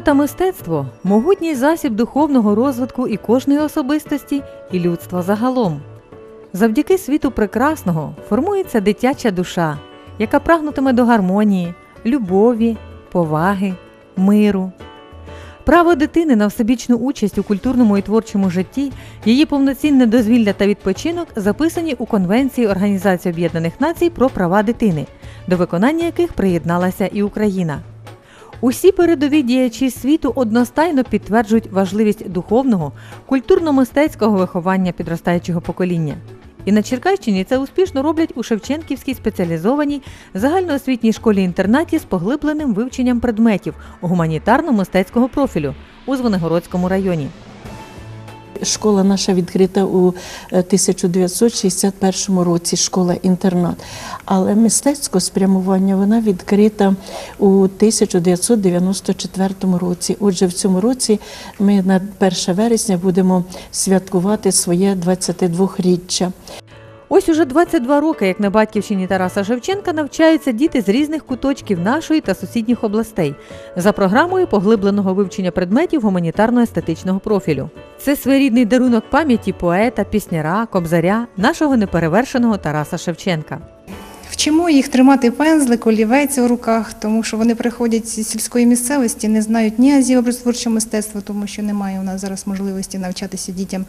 Культура та мистецтво могутній засіб духовного розвитку і кожної особистості, і людства загалом. Завдяки світу прекрасного формується дитяча душа, яка прагнутиме до гармонії, любові, поваги, миру. Право дитини на всебічну участь у культурному і творчому житті, її повноцінне дозвілля та відпочинок записані у Конвенції Організації Об'єднаних Націй про права дитини, до виконання яких приєдналася і Україна. Усі передові діячі світу одностайно підтверджують важливість духовного, культурно-мистецького виховання підростаючого покоління. І на Черкащині це успішно роблять у Шевченківській спеціалізованій загальноосвітній школі-інтернаті з поглибленим вивченням предметів гуманітарно-мистецького профілю у Звенигородському районі. Школа наша відкрита у е, 1961 році, школа-інтернат. Але мистецьке спрямування вона відкрита у 1994 році. Отже, в цьому році ми на 1 вересня будемо святкувати своє 22-річчя. Ось уже 22 роки, як на батьківщині Тараса Шевченка, навчаються діти з різних куточків нашої та сусідніх областей за програмою поглибленого вивчення предметів гуманітарно-естетичного профілю. Це своєрідний дарунок пам'яті поета, пісняра, кобзаря, нашого неперевершеного Тараса Шевченка. Вчимо їх тримати пензлик, олівець у руках, тому що вони приходять зі сільської місцевості, не знають ні азі мистецтва, тому що немає у нас зараз можливості навчатися дітям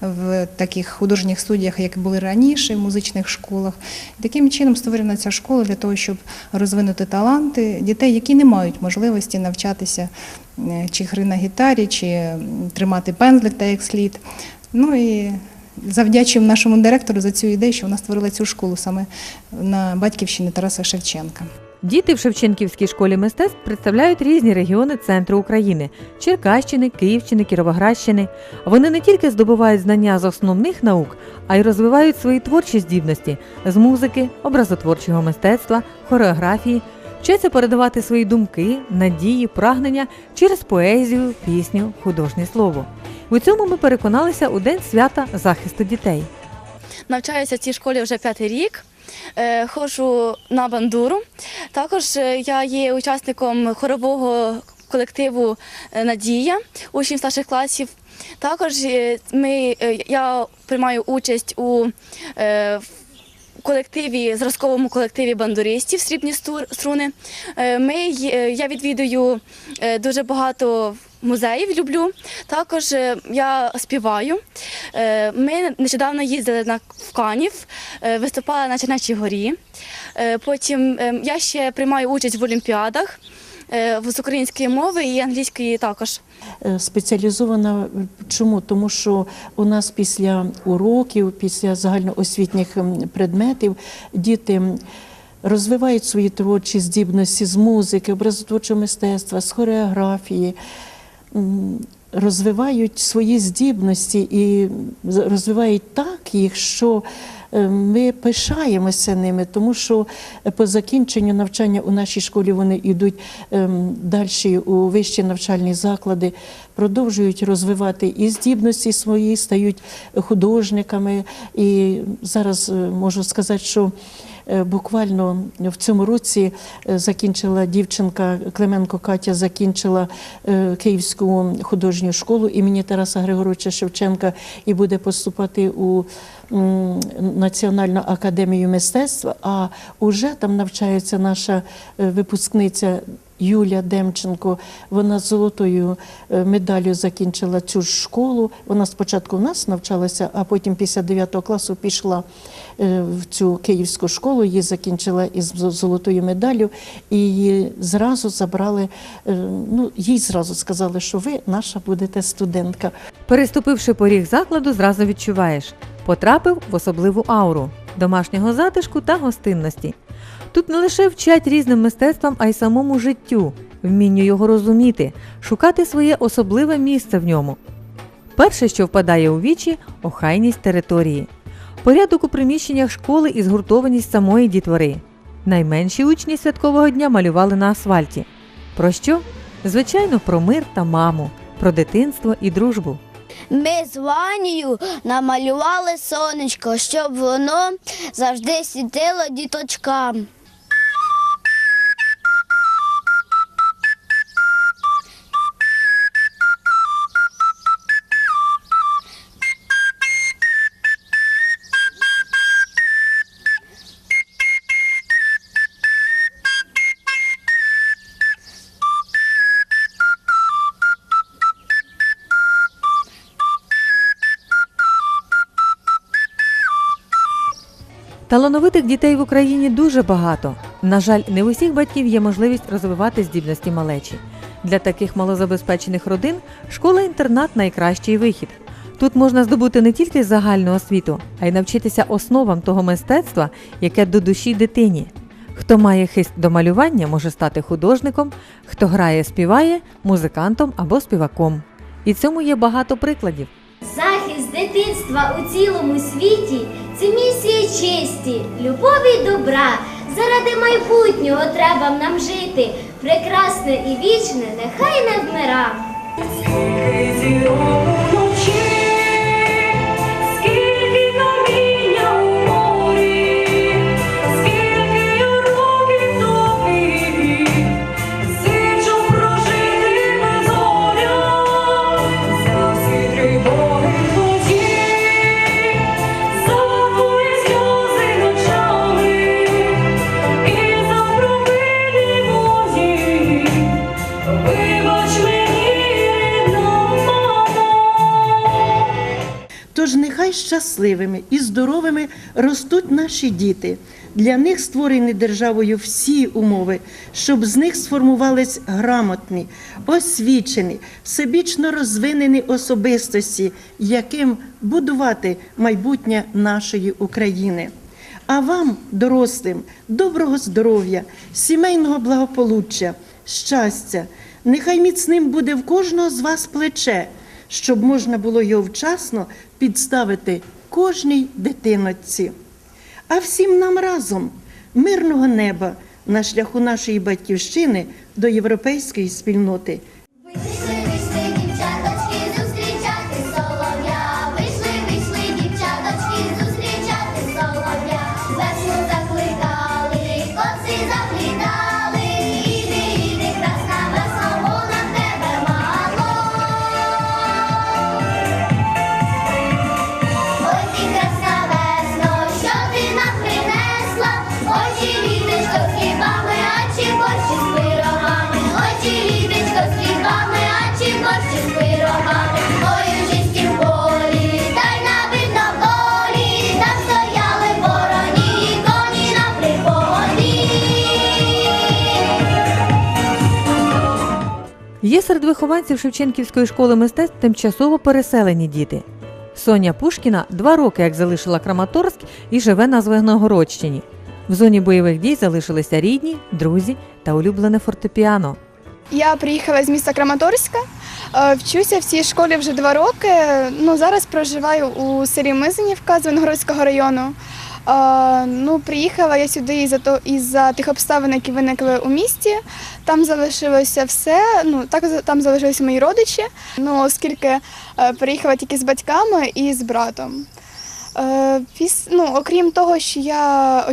в таких художніх студіях, як були раніше, в музичних школах. Таким чином створена ця школа для того, щоб розвинути таланти дітей, які не мають можливості навчатися е, чи гри на гітарі, чи тримати пензлик так як слід. Ну і завдячуємо нашому директору за цю ідею, що вона створила цю школу саме на батьківщині Тараса Шевченка. Діти в Шевченківській школі мистецтв представляють різні регіони центру України Черкащини, Київщини, Кіровоградщини. Вони не тільки здобувають знання з основних наук, а й розвивають свої творчі здібності з музики, образотворчого мистецтва, хореографії, вчаться передавати свої думки, надії, прагнення через поезію, пісню, художнє слово. У цьому ми переконалися у день свята захисту дітей. Навчаюся в цій школі вже п'ятий рік. Е, Ходжу на бандуру. Також е, я є учасником хорового колективу е, Надія учнів старших класів. Також ми, я приймаю участь у колективі, зразковому колективі бандуристів Срібні струни. Ми, я відвідую дуже багато музеїв, люблю. Також е, я співаю. Е, Ми нещодавно їздили на Канів, е, виступали на Чернечій горі. Потім я ще приймаю участь в олімпіадах з української мови і англійської також. Спеціалізована чому? Тому що у нас після уроків, після загальноосвітніх ем, предметів діти розвивають свої творчі здібності з музики, образотворчого мистецтва, з хореографії. Розвивають свої здібності і розвивають так їх, що е, ми пишаємося ними, тому що по закінченню навчання у нашій школі вони йдуть далі у вищі навчальні заклади, продовжують розвивати і здібності свої, стають художниками. І зараз е, можу сказати, що е, буквально в цьому році е, закінчила дівчинка Клименко Катя, закінчила е, Київську художню школу імені Тараса Григоровича Шевченка і буде поступати у Національну академію мистецтва. А уже там навчається наша е, випускниця. Юля Демченко, вона золотою е, медаллю закінчила цю ж школу. Вона спочатку в нас навчалася, а потім після 9 класу пішла е, в цю київську школу, її закінчила із золотою медаллю, і її зразу забрали. е, Ну, їй зразу сказали, що ви наша будете студентка. Переступивши поріг закладу, зразу відчуваєш потрапив в особливу ауру домашнього затишку та гостинності. Тут не лише вчать різним мистецтвам, а й самому життю, вмінню його розуміти, шукати своє особливе місце в ньому. Перше, що впадає у вічі охайність території, порядок у приміщеннях школи і згуртованість самої дітвори. Найменші учні святкового дня малювали на асфальті. Про що? Звичайно, про мир та маму, про дитинство і дружбу. Ми з Ванією намалювали сонечко, щоб воно завжди світило діточкам. Талановитих дітей в Україні дуже багато. На жаль, не в усіх батьків є можливість розвивати здібності малечі. Для таких малозабезпечених родин школа-інтернат найкращий вихід. Тут можна здобути не тільки загальну освіту, а й навчитися основам того мистецтва, яке до душі дитині. Хто має хист до малювання, може стати художником, хто грає, співає, музикантом або співаком. І цьому є багато прикладів. Захист дитинства у цілому світі це місія честі, любові і добра. Заради майбутнього треба нам жити. Прекрасне і вічне, нехай не вмира. Нехай щасливими і здоровими ростуть наші діти. Для них створені державою всі умови, щоб з них сформувались грамотні, освічені, всебічно розвинені особистості, яким будувати майбутнє нашої України. А вам, дорослим, доброго здоров'я, сімейного благополуччя, щастя. Нехай міцним буде в кожного з вас плече, щоб можна було його вчасно підставити кожній дитиночці. А всім нам разом мирного неба на шляху нашої батьківщини до європейської спільноти. Серед вихованців Шевченківської школи мистецтв тимчасово переселені діти. Соня Пушкіна два роки як залишила Краматорськ і живе на Звенигородщині. В зоні бойових дій залишилися рідні, друзі та улюблене фортепіано. Я приїхала з міста Краматорська. е, Вчуся в цій школі вже два роки. Ну, зараз проживаю у селі Мизинівка Звенигородського району. Ну, приїхала я сюди із-за із-за тих обставин, які виникли у місті. Там залишилося все. Ну, так там залишилися мої родичі. Ну, оскільки е, приїхала тільки з батьками і з братом. Е, піс- ну, окрім того, що я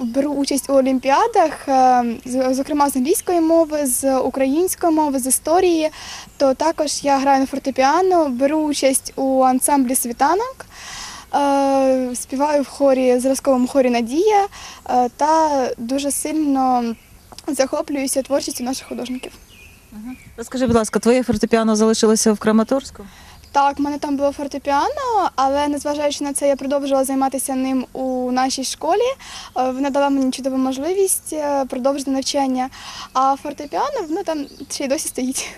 беру участь у олімпіадах, е, зокрема з англійської мови, з української мови, з історії, то також я граю на фортепіано, беру участь у ансамблі світанок, співаю в хорі зразковому хорі Надія е, та дуже сильно захоплююся творчістю наших художників. Розкажи, будь ласка, твоє фортепіано залишилося в Краматорську? Так, в мене там було фортепіано, але незважаючи на це, я продовжувала займатися ним у нашій школі. Е, Вона дала мені чудову можливість е, продовжити навчання. А фортепіано воно там ще й досі стоїть.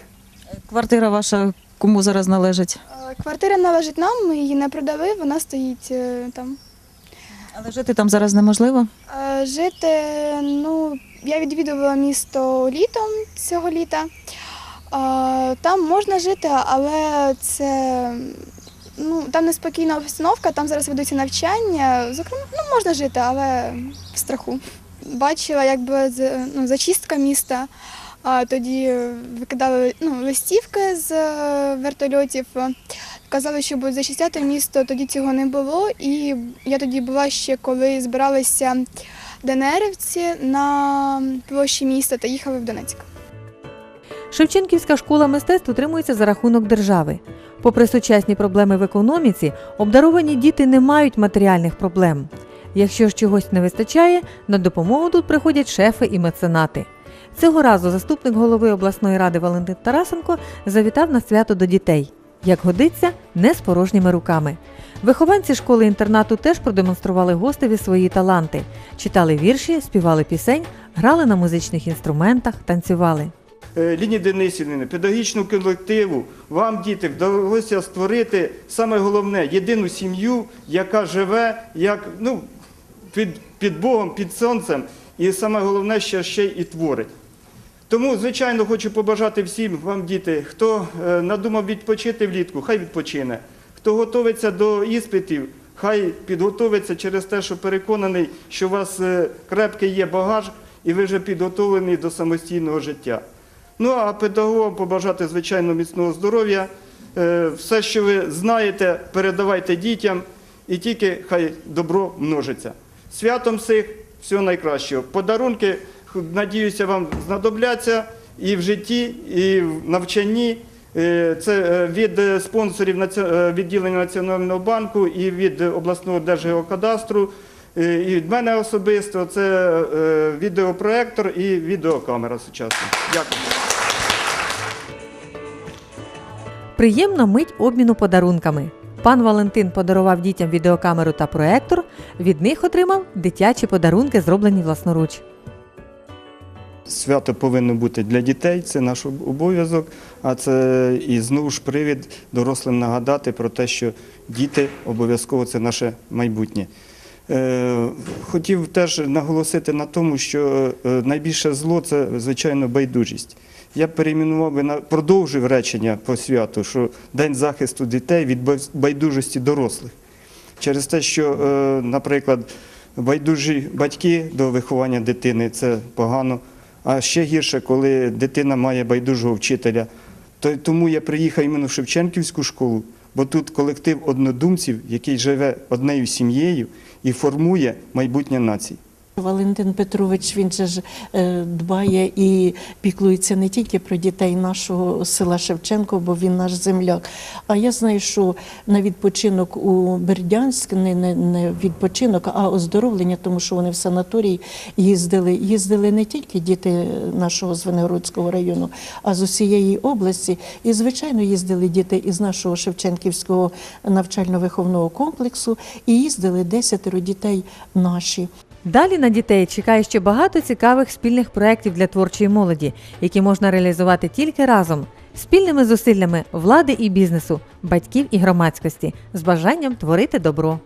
Квартира ваша кому зараз належить? Е, Квартира належить нам, ми її не продали, вона стоїть е, там. Але жити там зараз неможливо. Е, Жити, ну, я відвідувала місто літом цього літа. Там можна жити, але це ну, там неспокійна обстановка, там зараз ведуться навчання. Зокрема, ну, можна жити, але в страху. Бачила, якби ну, зачистка міста. А тоді викидали ну, листівки з е, вертольотів. Казали, що будуть зачистяти місто, тоді цього не було. І я тоді була ще, коли збиралися ДНРівці на площі міста та їхали в Донецьк. Шевченківська школа мистецтв утримується за рахунок держави. Попри сучасні проблеми в економіці, обдаровані діти не мають матеріальних проблем. Якщо ж чогось не вистачає, на допомогу тут приходять шефи і меценати. Цього разу заступник голови обласної ради Валентин Тарасенко завітав на свято до дітей. як годиться, не з порожніми руками. Вихованці школи-інтернату теж продемонстрували гостеві свої таланти, читали вірші, співали пісень, грали на музичних інструментах, танцювали. Е, Ліні Денисівни, педагогічному колективу, вам, діти, вдалося створити саме головне єдину сім'ю, яка живе як ну, під, під Богом, під сонцем, і саме головне, що ще й творить. Тому, звичайно, хочу побажати всім вам, діти, хто е, надумав відпочити влітку, хай відпочине. Хто готовиться до іспитів, хай підготовиться через те, що переконаний, що у вас е, крепкий є багаж, і ви вже підготовлені до самостійного життя. Ну а педагогам побажати, звичайно, міцного здоров'я. Е, Все, що ви знаєте, передавайте дітям, і тільки хай добро множиться. Святом всіх, всього найкращого. Подарунки, надіюся, вам знадобляться і в житті, і в навчанні. Е, Це е, від спонсорів е, відділення Національного банку і від обласного держгеокадастру, і від мене особисто. Це відеопроектор і відеокамера сучасна. Дякую. Приємна мить обміну подарунками. Пан Валентин подарував дітям відеокамеру та проектор. Від них отримав дитячі подарунки, зроблені власноруч. Свято повинно бути для дітей, це наш обов'язок, а це і знову ж привід дорослим нагадати про те, що діти обов'язково це наше майбутнє. Е, Хотів теж наголосити на тому, що е, найбільше зло це, звичайно, байдужість. Я перейменував би на продовжив речення по святу, що День захисту дітей від байдужості дорослих. Через те, що, е, наприклад, байдужі батьки до виховання дитини це погано. А ще гірше, коли дитина має байдужого вчителя. То, тому я приїхав іменно в Шевченківську школу, бо тут колектив однодумців, який живе однею сім'єю і формує майбутнє нації. Валентин Петрович він же ж е, дбає і піклується не тільки про дітей нашого села Шевченко, бо він наш земляк. А я знаю, що на відпочинок у Бердянськ не, не, відпочинок, а оздоровлення, тому що вони в санаторії їздили. Їздили не тільки діти нашого Звенигородського району, а з усієї області. І, звичайно, їздили діти із нашого Шевченківського навчально-виховного комплексу, і їздили десятеро дітей наші. Далі на дітей чекає ще багато цікавих спільних проєктів для творчої молоді, які можна реалізувати тільки разом, спільними зусиллями влади і бізнесу, батьків і громадськості з бажанням творити добро.